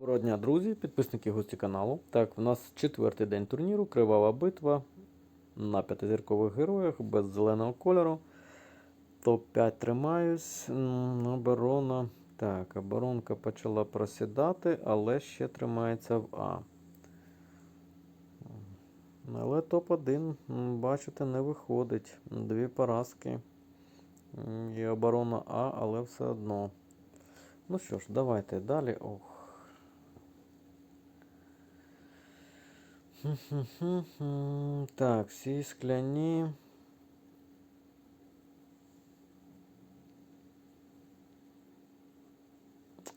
Доброго дня, друзі, підписники гості каналу. Так, в нас четвертий день турніру, кривава битва на п'ятизіркових героях без зеленого кольору. Топ-5 тримаюсь. Оборона. Так, оборонка почала просідати, але ще тримається в А. Але топ-1, бачите, не виходить. Дві поразки. І оборона А, але все одно. Ну що ж, давайте далі. Ох. Так, всі скляні.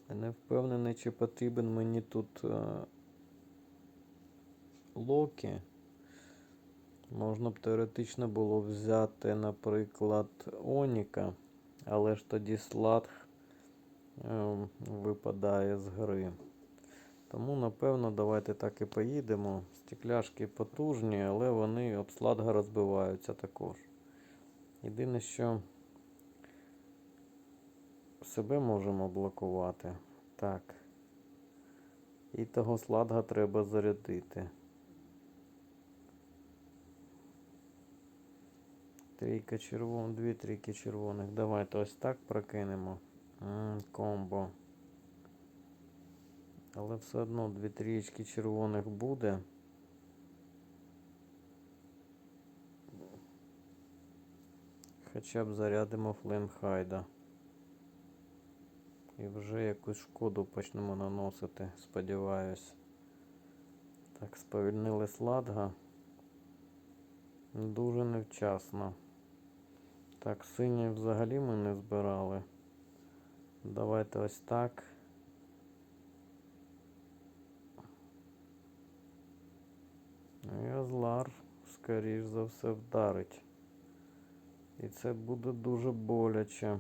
Не впевнений, чи потрібен мені тут е, Локі. Можна б теоретично було взяти, наприклад, Оніка, але ж тоді Сладх е, випадає з гри. Тому, напевно, давайте так і поїдемо. Стекляшки потужні, але вони об сладга розбиваються також. Єдине, що себе можемо блокувати. Так. І того сладга треба зарядити. Трійка червоних, дві трійки червоних. Давайте ось так прокинемо. М, комбо. Але все одно дві трієчки червоних буде. Хоча б зарядимо флеймхайда. І вже якусь шкоду почнемо наносити, сподіваюсь. Так, сповільнили сладга. Дуже невчасно. Так, синій взагалі ми не збирали. Давайте ось так. І Азлар, скоріш за все, вдарить. І це буде дуже боляче.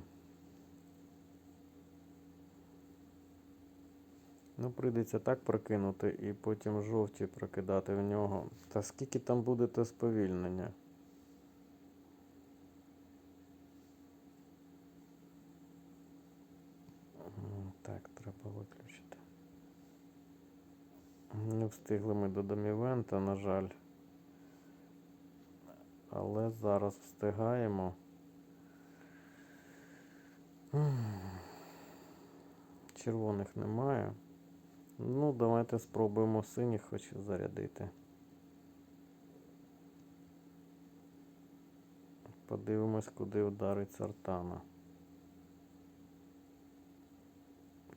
Ну, прийдеться так прокинути і потім жовті прокидати в нього. Та скільки там буде те сповільнення? М, Так, треба виключити. Не встигли ми до домівента, на жаль. Але зараз встигаємо. Червоних немає. Ну, давайте спробуємо синіх хоч зарядити. Подивимось, куди вдарить Сартана.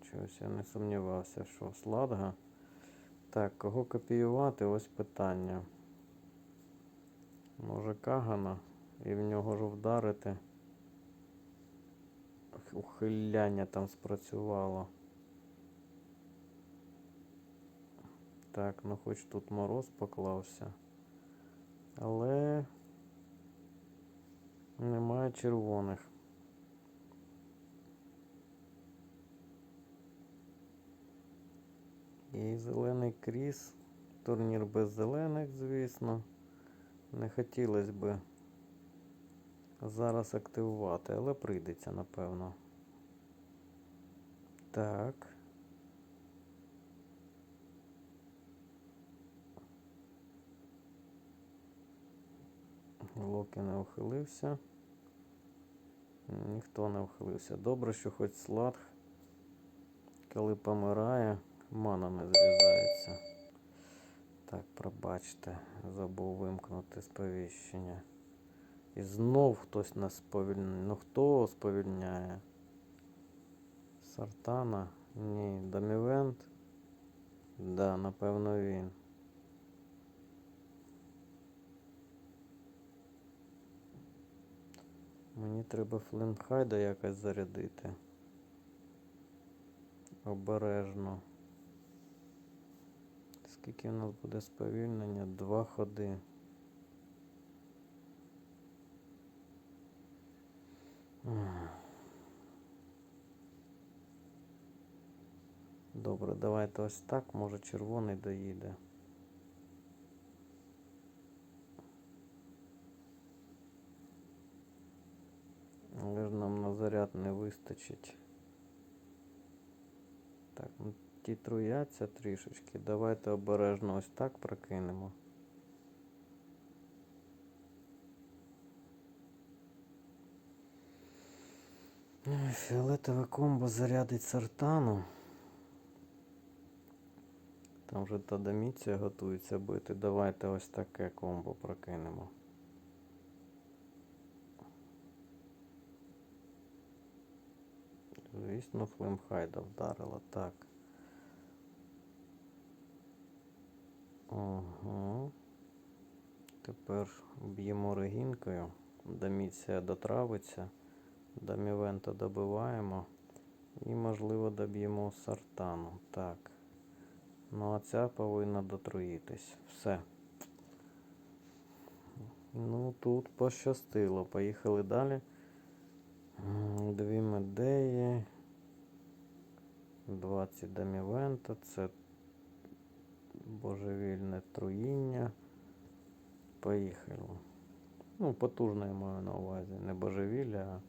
Чогось я не сумнівався, що сладга. Так, кого копіювати? Ось питання. Може Кагана і в нього ж вдарити. Ухиляння там спрацювало. Так, ну хоч тут мороз поклався. Але немає червоних. І зелений кріс. Турнір без зелених, звісно. Не хотілося би зараз активувати, але прийдеться, напевно. Так. Локі не ухилився. Ніхто не ухилився. Добре, що хоч сладх, коли помирає, мана не зрізається. Так, пробачте, забув вимкнути сповіщення. І знов хтось нас сповільняє. Ну хто сповільняє? Сартана? Ні. Домівент? Да, напевно він. Мені треба флемхайда якось зарядити. Обережно. Скільки в нас буде сповільнення? Два ходи. Добре, давайте ось так, може червоний доїде. Але ж нам на заряд не вистачить. Так, ну ті труяться трішечки. Давайте обережно ось так прокинемо. Фіолетове комбо зарядить сартану. Там вже Тадаміція готується бити. Давайте ось таке комбо прокинемо. Звісно, Флемхайда вдарила. Так. Угу. Тепер б'ємо регінкою. Даміція дотравиться. Дамівента добиваємо. І, можливо, доб'ємо сартану. Так. Ну, а ця повинна дотруїтись. Все. Ну, тут пощастило. Поїхали далі. Дві медеї. 20 дамівента. Це божевільне труїння. Поїхали. Ну, потужне я маю на увазі. Не божевілля, а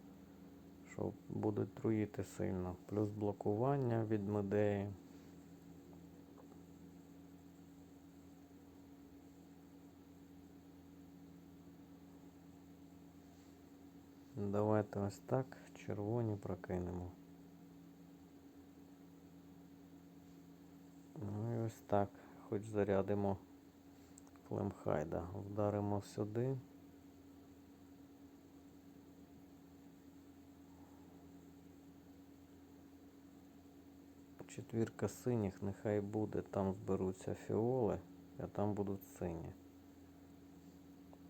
що будуть труїти сильно. Плюс блокування від медеї. Давайте ось так. Червоні прокинемо. Ну і ось так. Хоч зарядимо флемхайда. Вдаримо сюди. Четвірка синіх, нехай буде, там зберуться фіоли, а там будуть сині.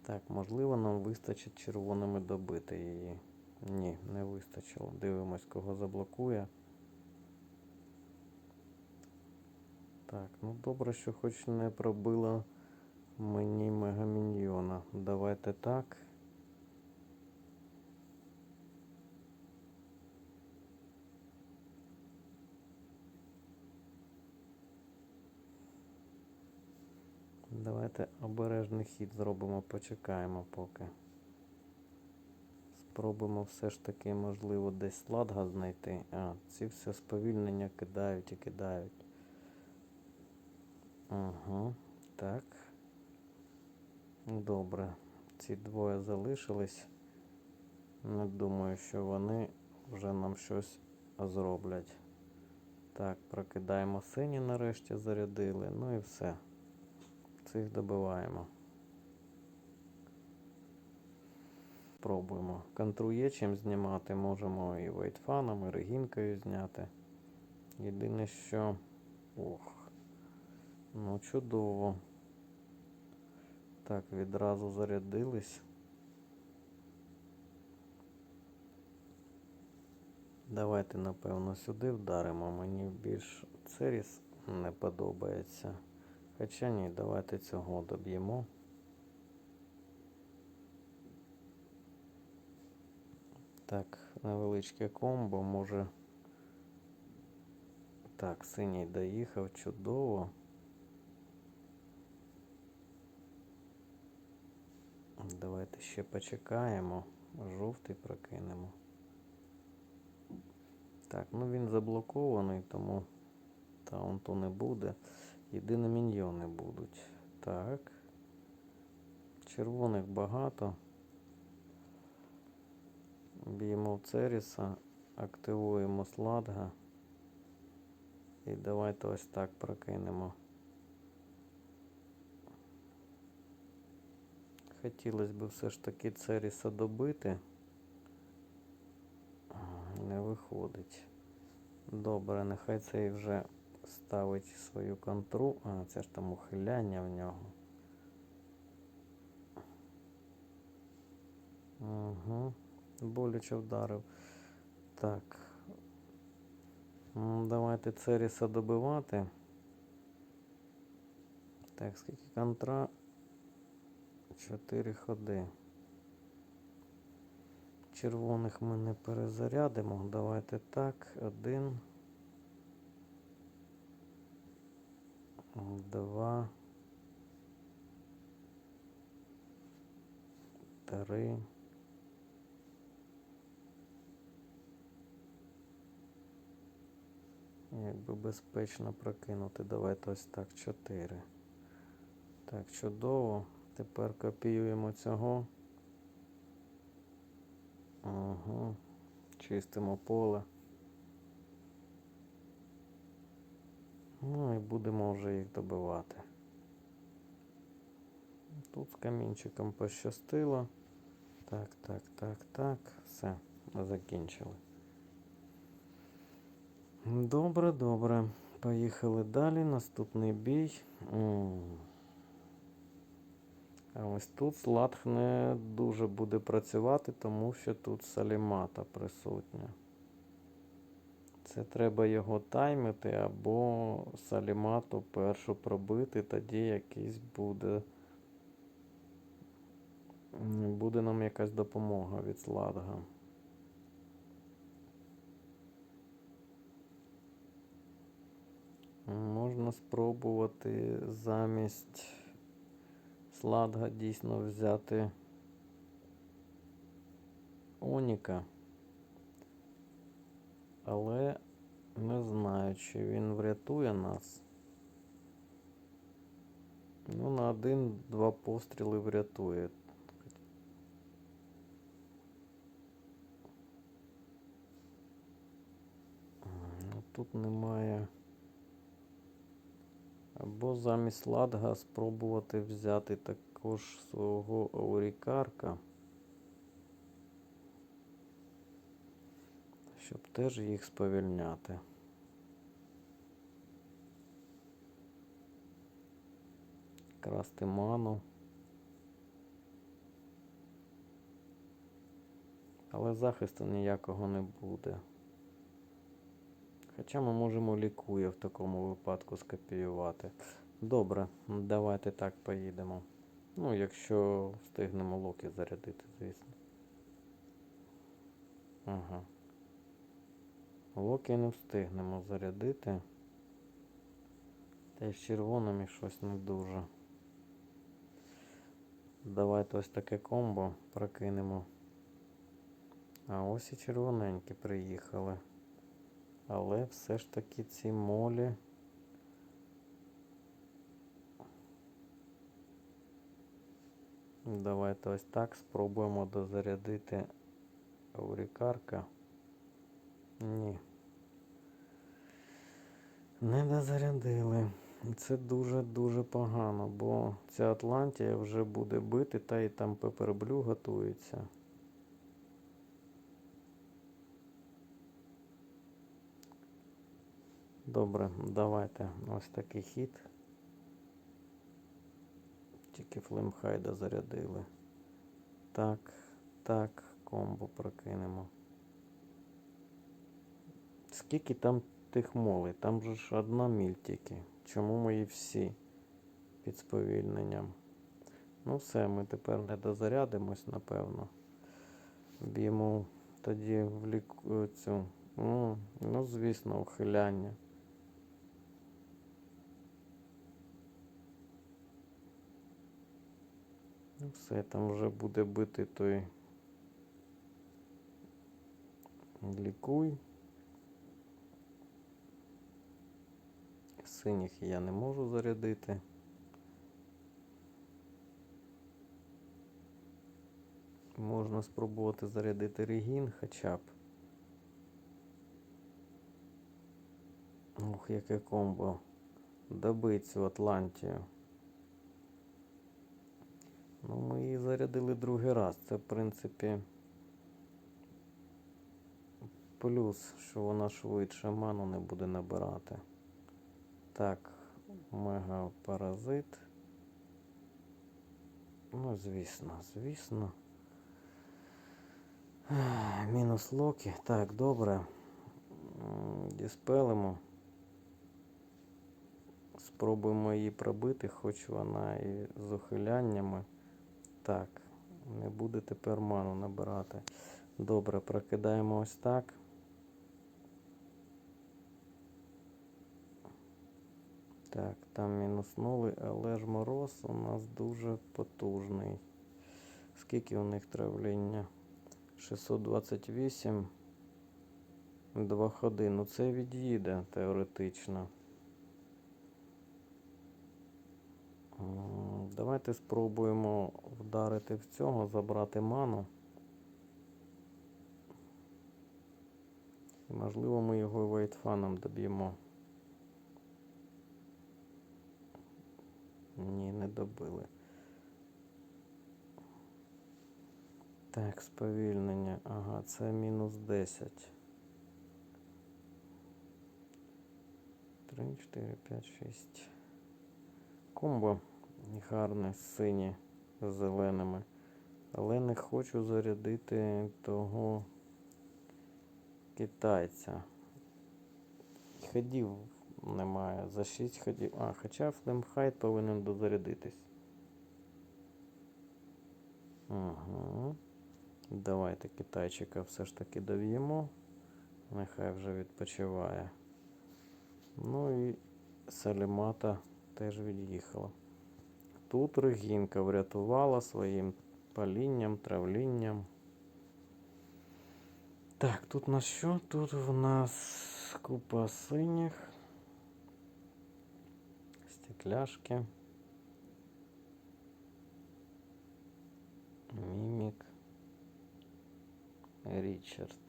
Так, можливо, нам вистачить червоними добити її. Ні, не вистачило. Дивимось, кого заблокує. Так, ну добре, що хоч не пробила мені мегаміньйона. Давайте так. Давайте обережний хід зробимо, почекаємо поки. Спробуємо все ж таки, можливо, десь сладга знайти. А, ці все сповільнення кидають і кидають. Угу, так. Добре. Ці двоє залишились. Не думаю, що вони вже нам щось зроблять. Так, прокидаємо сині нарешті зарядили. Ну і все. Цих добиваємо. Пробуємо. Контрує чим знімати, можемо і вейтфаном, і регінкою зняти. Єдине, що. Ох. Ну, чудово. Так, відразу зарядились. Давайте, напевно, сюди вдаримо. Мені більш Церіс не подобається. Хоча ні, давайте цього доб'ємо. Так, невеличке комбо може. Так, синій доїхав чудово. Давайте ще почекаємо. Жовтий прокинемо. Так, ну він заблокований, тому таунту не буде. Єдине міньйони будуть. Так. Червоних багато. Б'ємо в Церіса, активуємо сладга. І давайте ось так прокинемо. Хотілося б все ж таки Церіса добити. Не виходить. Добре, нехай цей вже ставить свою контру. А, це ж там ухиляння в нього. Угу. Боляче вдарив. Так. Давайте Церіса добивати. Так, скільки контра? Чотири ходи. Червоних ми не перезарядимо. Давайте так. Один. Два. Три. Якби безпечно прокинути. Давайте ось так 4. Так, чудово. Тепер копіюємо цього. Угу. Чистимо поле. Ну і будемо вже їх добивати. Тут з камінчиком пощастило. Так, так, так, так. Все, закінчили. Добре, добре. Поїхали далі. Наступний бій. Ось тут Сладх не дуже буде працювати, тому що тут салімата присутня. Це треба його таймити або салімату першу пробити, тоді якийсь буде. Буде нам якась допомога від Сладга. Можна спробувати замість Сладга дійсно взяти Оніка. Але не знаю, чи він врятує нас. Ну, на один-два постріли врятує. Ну, Тут немає. Або замість ладга спробувати взяти також свого аурікарка. Щоб теж їх сповільняти. Красти ману. Але захисту ніякого не буде. Хоча ми можемо лікує в такому випадку скопіювати. Добре, давайте так поїдемо. Ну, якщо встигнемо локи зарядити, звісно. Ага. Локи не встигнемо зарядити. Та й з червоними щось не дуже. Давайте ось таке комбо прокинемо. А ось і червоненькі приїхали. Але все ж таки ці молі. Давайте ось так спробуємо дозарядити аурікарка. Ні. Не дозарядили. Це дуже-дуже погано, бо ця Атлантія вже буде бити, та і там пеперблю готується. Добре, давайте ось такий хід. Тільки флемхайда зарядили. Так, так, комбо прокинемо. Скільки там тих молей? Там же ж одна міль тільки. Чому мої всі під сповільненням? Ну все, ми тепер не дозарядимось, напевно. Б'ємо тоді в ліку цю. Ну, ну, звісно, ухиляння. Все, там вже буде бити той лікуй. Синіх я не можу зарядити. Можна спробувати зарядити регін хоча б. Ох, яке комбо. Добить цю Атлантію. Ну, ми її зарядили другий раз. Це, в принципі, плюс, що вона швидше ману не буде набирати. Так, мега паразит. Ну, звісно, звісно. Мінус локі. Так, добре. Діспелимо. Спробуємо її пробити, хоч вона і з ухиляннями. Так, не буде тепер ману набирати. Добре, прокидаємо ось так. Так, там мінуснули, але ж мороз у нас дуже потужний. Скільки у них травління? 628. Два ходи. Ну це від'їде теоретично. Давайте спробуємо вдарити в цього, забрати ману. І, можливо, ми його вейтфаном доб'ємо. Ні, не добили. Так, сповільнення. Ага, це мінус 10. 3, 4, 5, 6. Комбо гарне, сині з зеленими. Але не хочу зарядити того китайця. Ходів немає. За 6 ходів. А, хоча флемхайт повинен дозарядитись. Угу. Давайте китайчика все ж таки дов'ємо. Нехай вже відпочиває. Ну і Салімата теж від'їхала. Тут Регінка врятувала своїм палінням, травлінням. Так, тут на що? Тут в нас купа синіх. Стекляшки. Мімік. Річард.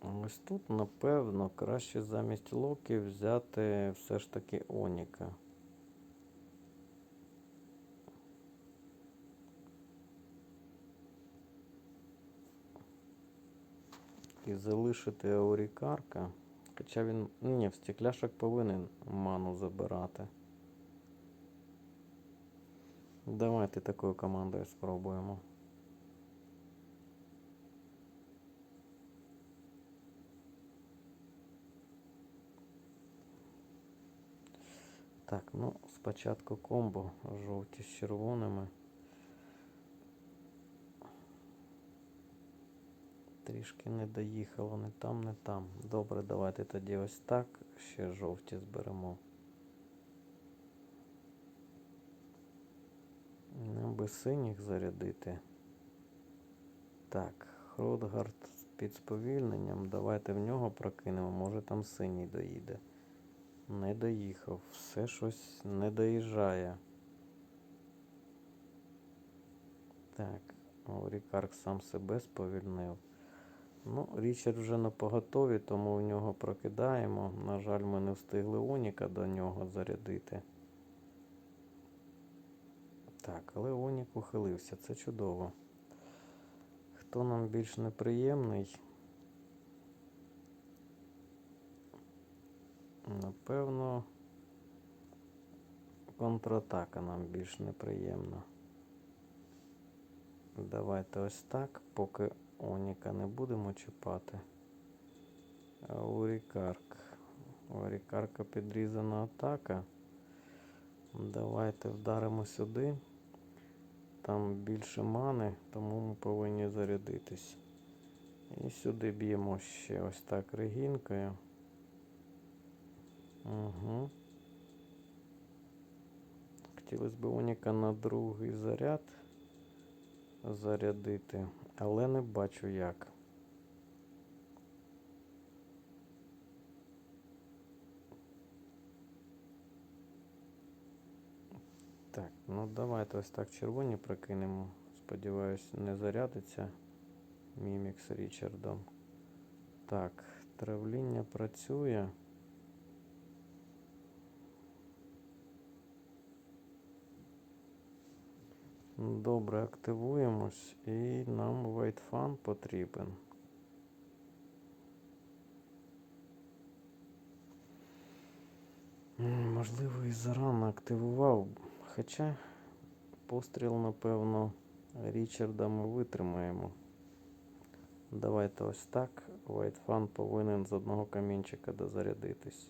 Ось тут, напевно, краще замість Локі взяти все ж таки Оніка. І залишити Аурікарка. Хоча він. Ні, в стекляшок повинен ману забирати. Давайте такою командою спробуємо. Так, ну, спочатку комбо жовті з червоними. Трішки не доїхало, не там, не там. Добре, давайте тоді ось так. Ще жовті зберемо. Нам би синіх зарядити. Так, Хродгард під сповільненням. Давайте в нього прокинемо. Може там синій доїде. Не доїхав. Все щось не доїжджає. Так, Рікарк сам себе сповільнив. Ну, Річард вже на поготові, тому в нього прокидаємо. На жаль, ми не встигли Оніка до нього зарядити. Так, але Онік ухилився, це чудово. Хто нам більш неприємний? Напевно, контратака нам більш неприємна. Давайте ось так, поки Оніка не будемо чіпати. А у Рікарк. Підрізана атака. Давайте вдаримо сюди. Там більше мани, тому ми повинні зарядитись. І сюди б'ємо ще ось так регінкою. Угу. Хотілося б Оніка на другий заряд зарядити, але не бачу як. Так, ну давайте ось так червоні прокинемо. Сподіваюсь, не зарядиться Мімік з Річардом. Так, травління працює. Добре, активуємось і нам Вайтфан потрібен. Можливо, і зарано активував, хоча постріл, напевно, Річарда ми витримаємо. Давайте ось так. Вайтфан повинен з одного камінчика дозарядитись.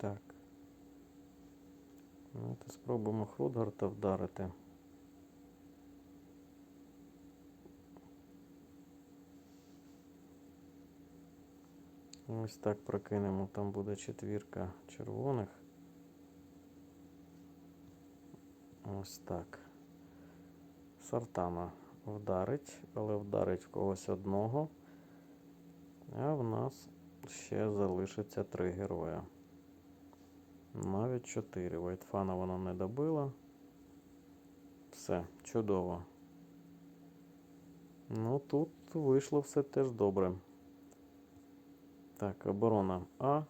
Так. Ну, то спробуємо Хрудгарта вдарити. Ось так прокинемо, там буде четвірка червоних. Ось так. Сартана вдарить, але вдарить в когось одного. А в нас ще залишиться три героя. Навіть чотири. Вайтфана вона не добила. Все, чудово. Ну, тут вийшло все теж добре. Так, оборона А.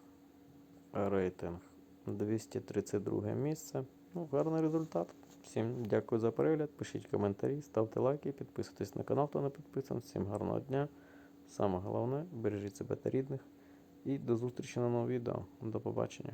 Рейтинг 232 місце. Ну, гарний результат. Всім дякую за перегляд. Пишіть коментарі, ставте лайки, підписуйтесь на канал, хто не підписаний. Всім гарного дня. Саме головне, бережіть себе та рідних. І до зустрічі на новому відео. До побачення.